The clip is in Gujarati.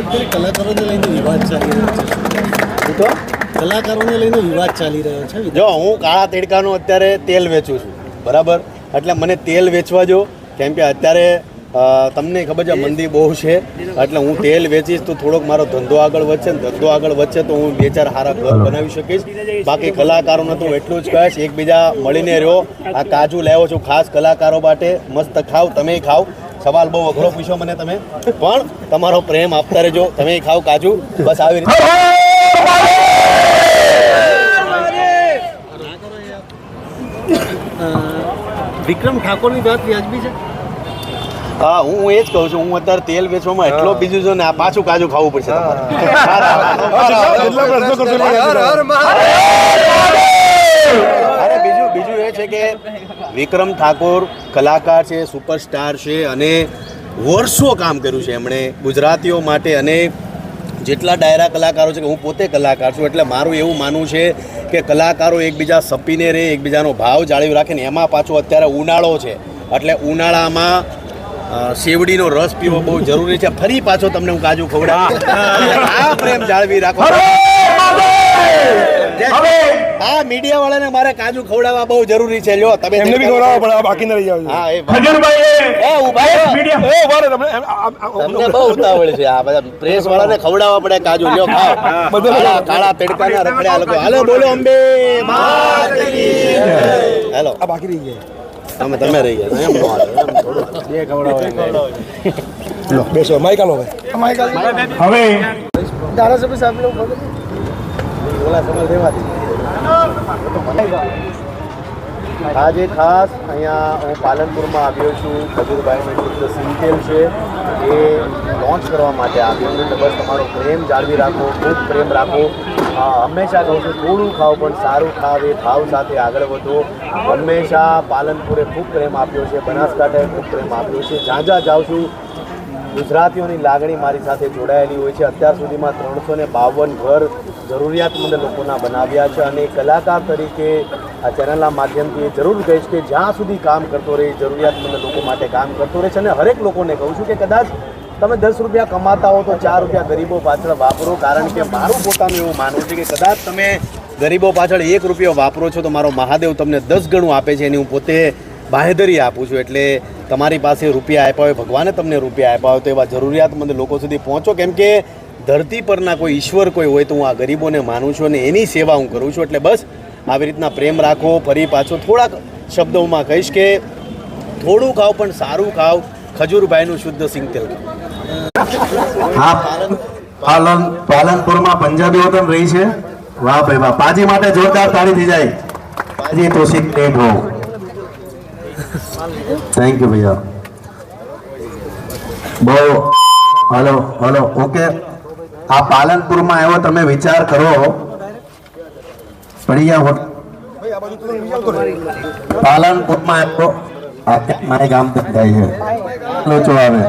અત્યારે કલાકારોને લઈને વિવાદ ચાલી રહ્યો છે. તો કલાકારોને લઈને વિવાદ ચાલી રહ્યો છે જો હું કાળા તેડકાનું અત્યારે તેલ વેચું છું બરાબર? એટલે મને તેલ વેચવા જો કેમ કે અત્યારે તમને ખબર છે મંદી બહુ છે એટલે હું તેલ વેચીશ તો થોડોક મારો ધંધો આગળ વધશે ને ધંધો આગળ વધશે તો હું બે ચાર સારા ઘર બનાવી શકીશ. બાકી કલાકારોને તો એટલું જ કહીશ એકબીજા મળીને રહ્યો. આ કાજુ લેવો છું ખાસ કલાકારો માટે મસ્ત ખાવ તમે ખાવ. સવાલ બહુ અઘરો પૂછ્યો મને તમે. પણ તમારો પ્રેમ આપતા રહેજો. તમે ખાવ કાજુ. બસ આવી રીતે. વિક્રમ ઠાકોરની વાત વ્યાજબી છે? હા હું એ જ કહું છું. હું અત્યારે તેલ વેચવામાં એટલો બીજું છું ને આ પાછું કાજુ ખાવું પડશે તમારે. છે કે વિક્રમ ઠાકોર કલાકાર છે સુપરસ્ટાર છે અને વર્ષો કામ કર્યું છે એમણે ગુજરાતીઓ માટે અને જેટલા ડાયરા કલાકારો છે કે હું પોતે કલાકાર છું એટલે મારું એવું માનવું છે કે કલાકારો એકબીજા સપીને રહે એકબીજાનો ભાવ જાળવી રાખે ને એમાં પાછો અત્યારે ઉનાળો છે. એટલે ઉનાળામાં શેવડીનો રસ પીવો બહુ જરૂરી છે. ફરી પાછો તમને હું કાજુ ખવડાવ આ પ્રેમ જાળવી રાખો. હા મીડિયા વાળાને મારે કાજુ ખવડાવવા બહુ જરૂરી છે. લ્યો તમે એમને બી ખવડાવવા પડે બાકી ન રહી જાવ હા એ એ ઊભા રહો. તમને બહુ ઉતાવળ છે. આ બધા પ્રેસ વાળાને ખવડાવવા પડે કાજુ. લ્યો ખાઓ. કાળા કાળા તડકાના રખડ્યા લોકો. હાલો બોલો અંબે. માત હેલો. આ બાકી રહી ગયા. તમે તમે રહી ગયા. એમ બે ખવડાવો લો બેસો. માઈક આલો ભાઈ. હવે ધારાસભ્ય સાહેબ બોલા સમજ રહેવાથી. આજે ખાસ અહીંયા હું પાલનપુરમાં આવ્યો છું ખજૂરભાઈનું શુદ્ધ સિંગતેલ છે, એ લોન્ચ કરવા માટે આવ્યો છું. બસ તમારો પ્રેમ જાળવી રાખો, ખૂબ પ્રેમ રાખો. હંમેશા કહું છું, થોડું ખાઓ પણ સારું ખાવ, એ ભાવ સાથે આગળ વધો. હંમેશા પાલનપુરે ખૂબ પ્રેમ આપ્યો છે, બનાસકાંઠાએ ખૂબ પ્રેમ આપ્યો છે. જ્યાં જ્યાં જાઉં છું ગુજરાતીઓની લાગણી મારી સાથે જોડાયેલી હોય છે. અત્યાર સુધીમાં ત્રણસો ને બાવન ઘર જરૂરિયાતમંદ લોકોના બનાવ્યા છે અને કલાકાર તરીકે આ ચેનલના માધ્યમથી જરૂર કહીશ કે જ્યાં સુધી કામ કરતો રહે, જરૂરિયાતમંદ લોકો માટે કામ કરતો રહે છે અને હરેક લોકોને કહું છું કે કદાચ તમે દસ રૂપિયા કમાતા હો તો ચાર રૂપિયા ગરીબો પાછળ વાપરો. કારણ કે મારું પોતાનું એવું માનવું છે કે કદાચ તમે ગરીબો પાછળ એક રૂપિયો વાપરો છો તો મારો મહાદેવ તમને દસ ગણું આપે છે. એની હું પોતે બાહેધરી આપું છું એટલે તમારી પાસે રૂપિયા આપ્યા હોય, ભગવાને તમને રૂપિયા આપ્યા હોય તો એવા જરૂરિયાતમંદ લોકો સુધી પહોંચો. કેમ કે ધરતી પરના કોઈ ઈશ્વર કોઈ હોય તો હું આ ગરીબોને માનું છું અને એની સેવા હું કરું છું. એટલે બસ આવી રીતના પ્રેમ રાખો, ફરી પાછો થોડાક શબ્દોમાં કહીશ કે થોડું ખાવ પણ સારું ખાવ, ખજૂરભાઈનું શુદ્ધ સિંગતેલ પાલન, પાલનપુરમાં પંજાબી વતન રહી છે. વાહ ભાઈ વાહ, પાજી માટે જોરદાર તાળી થઈ જાય. પાજી તો શીખ ટેપ હો થેન્ક યુ ભૈયા બહુ હલો હલો ઓકે આ પાલનપુરમાં આવ્યો તમે વિચાર કરો પડી ગયા હોટ પાલનપુરમાં આવ્યો આ મારે ગામ તક થાય છે લોચો આવે